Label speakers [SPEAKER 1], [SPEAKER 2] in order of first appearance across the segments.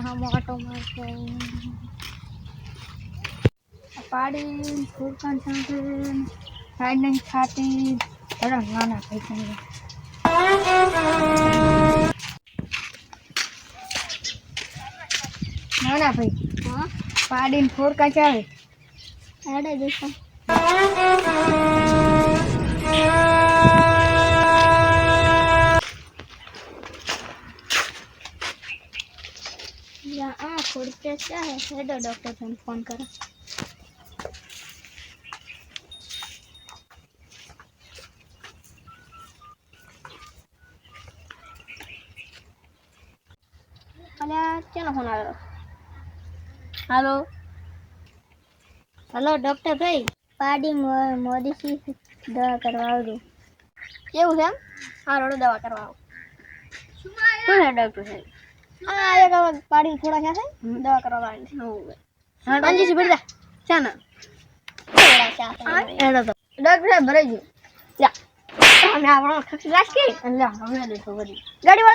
[SPEAKER 1] ને હમ ઓટો મારશે પાડી ફૂલકાન સાથે ખાઈ નહીં ખાતી બધા નાના થઈ જાય નાના ભાઈ પાડીને ફોડકા ચાલે
[SPEAKER 2] આડે દેખા હેડો ડોક્ટર ને ફોન કરો. અલ્યા ચાલો ફોન આવ્યો? હાલો હલો ડોક્ટર ભાઈ? પાડી મોદીથી દવા કરવા આવજો. કેવું છે એમ? હા રોડો દવા કરવા આવું. શું છે ડોક્ટર સાહેબ? પાડી થોડા છે દવા કરવા વાળી છે. બેટા ભરાઈ ગયું. જા. અમે આપણો ખસી લાશ કે એટલે હવે દેખો ગાડી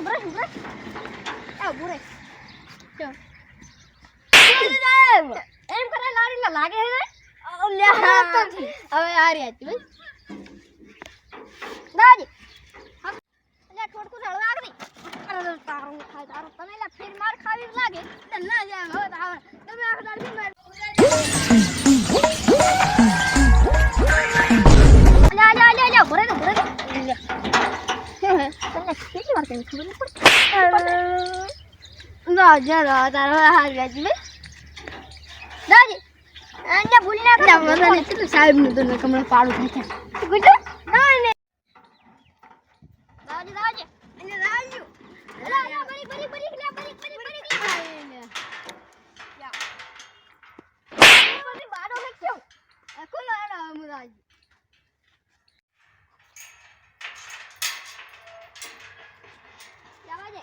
[SPEAKER 2] બ્રશ બ્રશ. આવ બોરે એમ કરે લારી લાગે હે હવે આ રહ્યા છે દાદી એટલે ઠોડકું રળવા આગળ અરે તારું ખાય તારું તમે એટલે ફેર માર ખાવી લાગે ના જાય હવે આવે તમે આખો દાડી માર લે લે લે લે ભરે ભરે લે તમને કેટલી વાર કઈ ખબર નહીં પડતી તારો હાલ વેચ મે દાદી અહીંયા ભૂલ ના કર. સાહેબનું તો કમળા પાડું થાય છે ગુજો ના ને દાદી દાદી એને દાદી અલા અલા બરી બરી બરી લે બરી બરી બરી લે યા બરી બાડો હે ક્યું ખુલો એનો મુરાજી જવા દે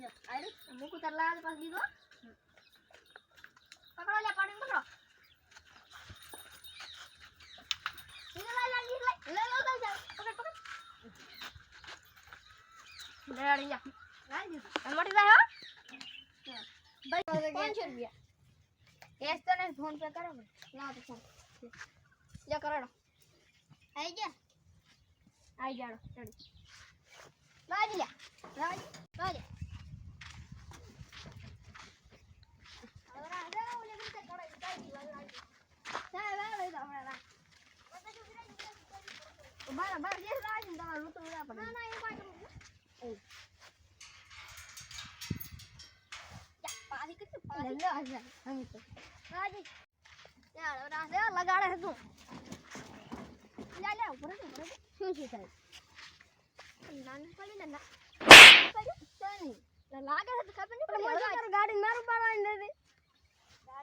[SPEAKER 2] જો આડી મૂકું તાર લાલ પાસ દીધો પકડો લે પાણી પકડો લે લે લે લે લે લે લે પકડ પકડ લે આડી જા લાલ દીધો મોટી જાય હો ભાઈ 500 રૂપિયા કેશ તો ને ફોન પે કરો લાવ તો ફોન લે કરાડો આઈ ગયા આઈ જાડો ચડી બાજલા બાજલા મારા બાર જે લાગે તમારે રૂતો ના પડે. ના ના એ બાજુ લગાડે હતું શું છે સાહેબ નાનું લાગે છે ખબર નહીં ગાડી મારું પાડવાની નથી.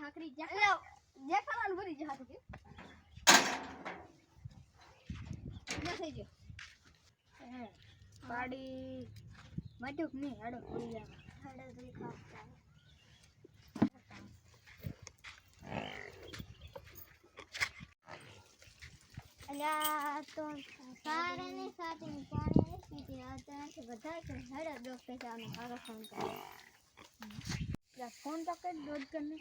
[SPEAKER 2] આ હા ગાડી વાળી ગાડી ક્યાં હાકરી જા દેખાવાનું ભરી જા હાકરી ના થઈ ગયો
[SPEAKER 1] પાડી માટુક નહીં હાડો પડી જાય
[SPEAKER 2] હડે ધરી ખાતા અલ્યા તો સારે ને સાથે પાણી
[SPEAKER 3] પીતી આ તો નથી બધા કે હેડો ડોક્ટર સાહેબને મારો ફોન કરે
[SPEAKER 2] યા ફોન તો કરી દોડ કરને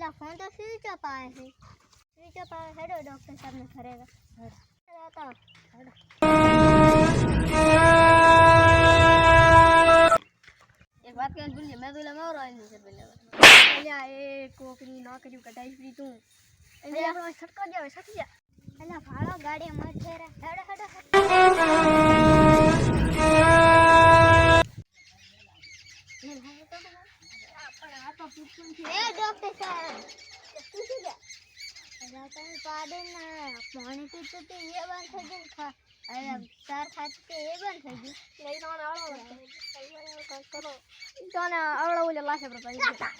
[SPEAKER 3] એટલે ફોન તો સ્વિચ ઓફ આવે છે? સ્વિચ ઓફ આવે હેડો ડોક્ટર સાહેબને ઘરે એક વાત કહેવાની ભૂલી. મેં એટલે મારો આવીને છે પેલા.
[SPEAKER 2] એ કોકની નોકરી કઢાઈ ફ્રી તું છટકો જાવ છટકી જા
[SPEAKER 3] એટલે ભાડો ગાડી મત હેડો હેડો એ ડોક્ટર સાહેબ શું છે કે અલા તમે પાડે ના પાણી પીતું તે એ બંધ થઈ ગયું અલા સાર ખાતું તે એ બંધ થઈ ગયું
[SPEAKER 2] લઈ તમને આવડો કરો તને આવડો ઓલે લાશે પ્રતા